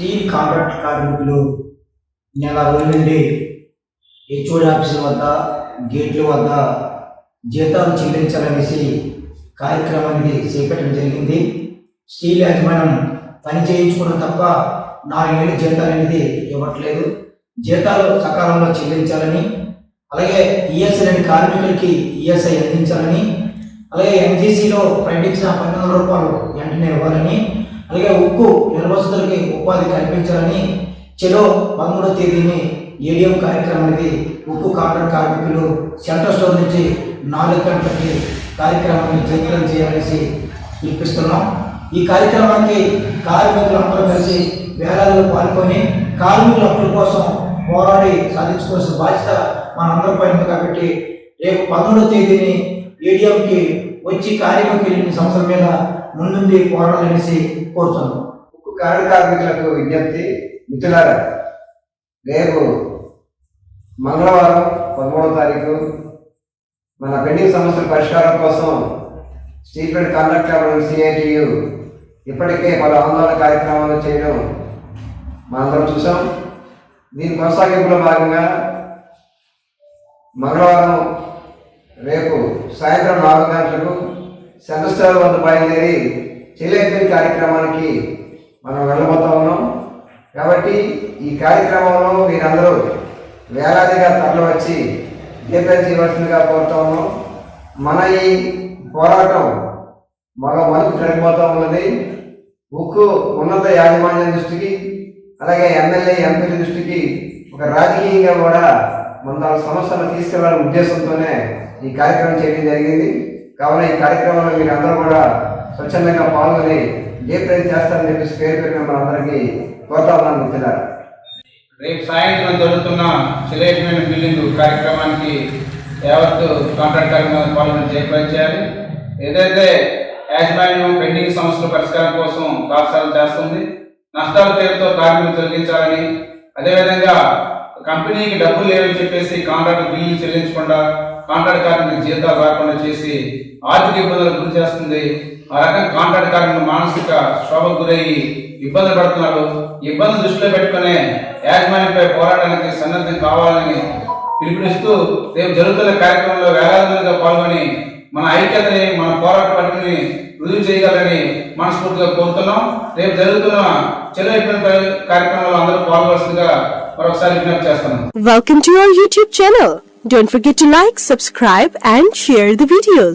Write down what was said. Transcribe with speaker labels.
Speaker 1: Steel contract కార్మికులు నెల రోజుల నుండి హెచ్ఓడి ఆఫీసుల వద్ద గేట్ల వద్ద జీతాలు చెల్లించాలనేసి కార్యక్రమానికి చేపట్టడం జరిగింది. స్టీల్ యాజమాన్యం పని చేయించుకోవడం తప్ప నాలుగేళ్ళు జీతాలు అనేది ఇవ్వట్లేదు. జీతాలు సకాలంలో చెల్లించాలని అలాగే ఈఎస్ఐ లేని కార్మికులకి ఈఎస్ఐ అందించాలని అలాగే ఎంజీసీలో ప్రకటించిన పన్నెండు రూపాయలు వెంటనే ఇవ్వాలని అలాగే ఉక్కు నిర్వాసితులకి ఉపాధి కల్పించాలని చెలో పదమూడో తేదీని ఏడిఎం అనేది ఉక్కు కాంట్రాక్ట్ కార్మికులు సెంట్రల్ స్టోర్ నుంచి నాలుగు గంటలకి కార్యక్రమాన్ని జయప్రదం చేయాలనేసి పిలిపిస్తున్నాం ఈ కార్యక్రమానికి కార్మికులందరూ కలిసి వేలాల్లో పాల్గొని కార్మికుల హక్కుల కోసం పోరాడి సాధించుకోవాల్సిన బాధ్యత మనందరిపై ఉంది కాబట్టి రేపు పదమూడవ తేదీని ఏడిఎంకి వచ్చి కార్యక్రమం సమస్యల మీద ముందుండి పోరాడాలనేసి కోరుతున్నాం
Speaker 2: ఉక్కు కారణ కార్మికులకు విజ్ఞప్తి మిత్రులారా రేపు మంగళవారం పదమూడవ తారీఖు మన పెండింగ్ సమస్యల పరిష్కారం కోసం స్టీల్ ప్లాంట్ కాంట్రాక్టర్ సిఐటియు ఇప్పటికే పలు ఆందోళన కార్యక్రమాలు చేయడం మనందరం చూసాం. దీని కొనసాగింపులో భాగంగా మంగళవారం రేపు సాయంత్రం నాలుగు గంటలకు సెంట్రల్ స్టోర్ వద్ద బయలుదేరి చెల్లెత్తిన కార్యక్రమానికి మనం వెళ్ళబోతా ఉన్నాం. కాబట్టి ఈ కార్యక్రమంలో మీరందరూ వేలాదిగా తరలి వచ్చి దీపం చేయవలసిందిగా కోరుతా ఉన్నాం. మన ఈ పోరాటం మగ మలుపు జరిగిపోతూ ఉన్నది. ఉక్కు ఉన్నత యాజమాన్యం దృష్టికి అలాగే ఎమ్మెల్యే ఎంపీల దృష్టికి ఒక రాజకీయంగా కూడా మన సంవత్సరాలు సమస్యలను తీసుకెళ్ళాలనే ఉద్దేశంతోనే ఈ కార్యక్రమం చేయడం జరిగింది. కావున ఈ కార్యక్రమంలో మీరు అందరూ కూడా స్వచ్ఛందంగా పాల్గొని జయప్రదం చేస్తారని చెప్పేసి పేరు పేరు మిమ్మల్ని అందరికీ కోరుతా ఉన్నాను
Speaker 3: రేపు సాయంత్రం జరుగుతున్న చిరేటమైన బిల్డింగ్ కార్యక్రమానికి యావత్తు కాంట్రాక్ట్ కార్యక్రమాన్ని పాల్గొని జయప్రదం చేయాలి ఏదైతే యాజమాన్యం పెండింగ్ సమస్యల పరిష్కారం కోసం పాఠశాల చేస్తుంది నష్టాల పేరుతో కార్మికులు తొలగించాలని అదేవిధంగా కంపెనీకి డబ్బులు లేవని చెప్పేసి కాంట్రాక్ట్ బిల్లులు చెల్లించకుండా కాంట్రాక్ట్ కార్మికులకు జీతాలు రాకుండా చేసి ఆర్థిక ఇబ్బందులకు గురి చేస్తుంది. ఆ రకంగా కాంట్రాక్ట్ కార్మికులు మానసిక శోభకు గురయ్యి ఇబ్బందులు పడుతున్నారు. ఇబ్బంది దృష్టిలో పెట్టుకునే యాజమాన్యంపై పోరాటానికి సన్నద్ధం కావాలని పిలుపునిస్తూ రేపు జరుగుతున్న కార్యక్రమంలో వేలాది మందిగా పాల్గొని మన ఐక్యతని మన పోరాట పట్టుని రుజువు చేయగలని మనస్ఫూర్తిగా కోరుతున్నాం. రేపు జరుగుతున్న చెలో కార్యక్రమంలో అందరూ పాల్గొవలసిందిగా మరొకసారి విజ్ఞప్తి చేస్తున్నాం
Speaker 4: Welcome to our YouTube channel. Don't forget to like, subscribe, and share the videos.